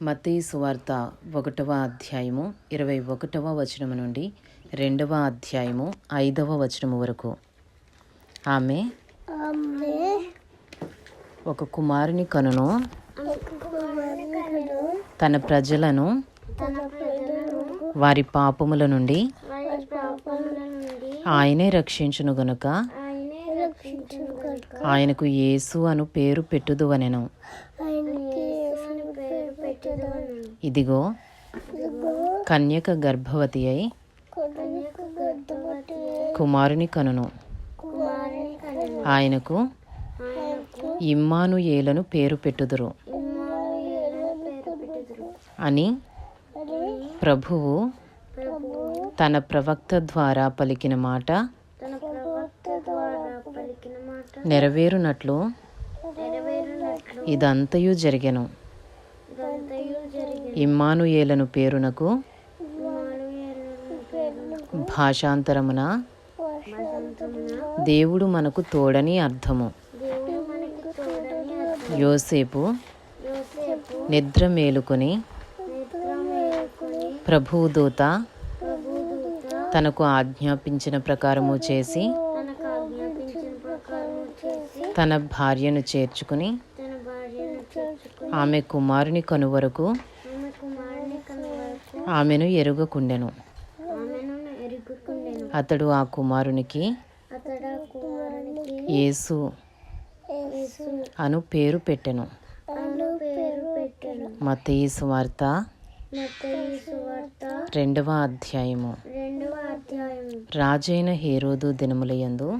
మత్తయి సువార్త ఒకటవ అధ్యాయము ఇరవై ఒకటవ వచనము నుండి రెండవ అధ్యాయము ఐదవ వచనము వరకు. ఆమె ఒక కుమారుని కనును తన ప్రజలను వారి పాపముల నుండి ఆయనే రక్షించును గనుక ఆయనకు యేసు అను పేరు పెట్టుదువనెను ఆయనకి యేసుని పేరు పెట్టుదను ఇదిగో కన్యక గర్భవతి అయి కుమారుని కనును. ఆయనకు ఆయనకు ఇమ్మాను ఏలను పేరు పెట్టుదురు. అని ప్రభువు తన ప్రవక్త ద్వారా పలికిన మాట నెరవేరునట్లు ఇదంతయు జరిగిన. ఇమ్మానుయేలను పేరునకు భాషాంతరమున దేవుడు మనకు తోడని అర్థము. యోసేపు నిద్ర మేలుకొని ప్రభుదూత తనకు ఆజ్ఞాపించిన ప్రకారము చేసి తన భార్యను చేర్చుకుని ఆమె కుమారుని కనువరకు ఆమెను ఎరుగకుండెను. అతడు ఆ కుమారునికి యేసు అను పేరు పెట్టెను. మతయి సువార్త రెండవ అధ్యాయము. రాజైన హేరోదు దినములయందు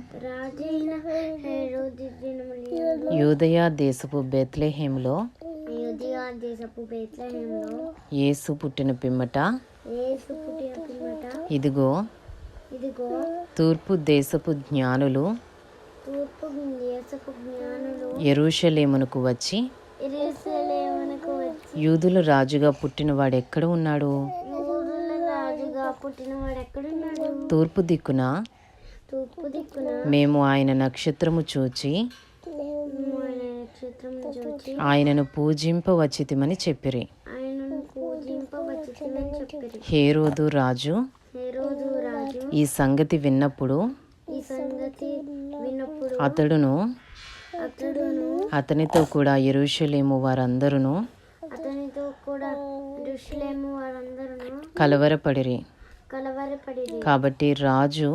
యూదయా దేశపు బెత్లెహేములో యేసు పుట్టిన పిమ్మట. ఇదిగో ఇదిగో తూర్పు దేశపు జ్ఞానులు ఎరుషలేమునకు వచ్చి యూదుల రాజుగా పుట్టినవాడు ఎక్కడ ఉన్నాడు? తూర్పు దిక్కున తూర్పు దిక్కున మేము ఆయన నక్షత్రము చూచి ఆయనను పూజింపవచ్చితిమని చెప్పిరి. హేరోదు రాజు ఈ సంగతి విన్నప్పుడు అతడును అతనితో కూడా ఎరుషలేము వారందరూ కలవరపడిరి. కలవరపడిరి. కాబట్టి రాజు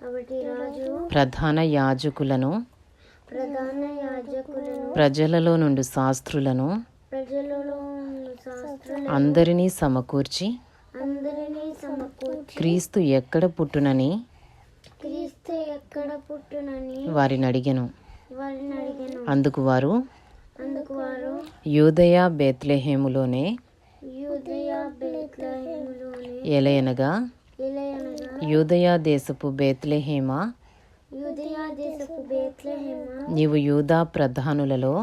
కాబట్టి రాజు ప్రధాన యాజకులను ప్రధాన యాజకులను ప్రజలలో నుండి శాస్త్రులను అందరినీ సమకూర్చి క్రీస్తు ఎక్కడ పుట్టునని క్రీస్తు ఎక్కడ పుట్టునని వారిని అడిగెను. అందుకు వారు యూదయ బేత్లెహేములోనే ఎలయనగా యూదయ దేశపు బేత్లహేమ నీవు యూదా ప్రధానులలో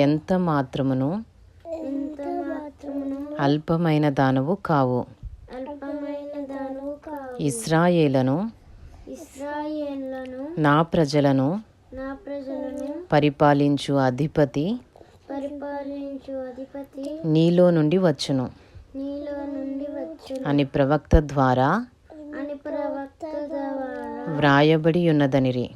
ఎంత మాత్రమును? అల్పమైన దానవు కావు. ఇస్రాయేలను నా ప్రజలను పరిపాలించు అధిపతి నీలో నుండి వచ్చును అని ప్రవక్త ద్వారా వ్రాయబడి ఉన్నదనిరి.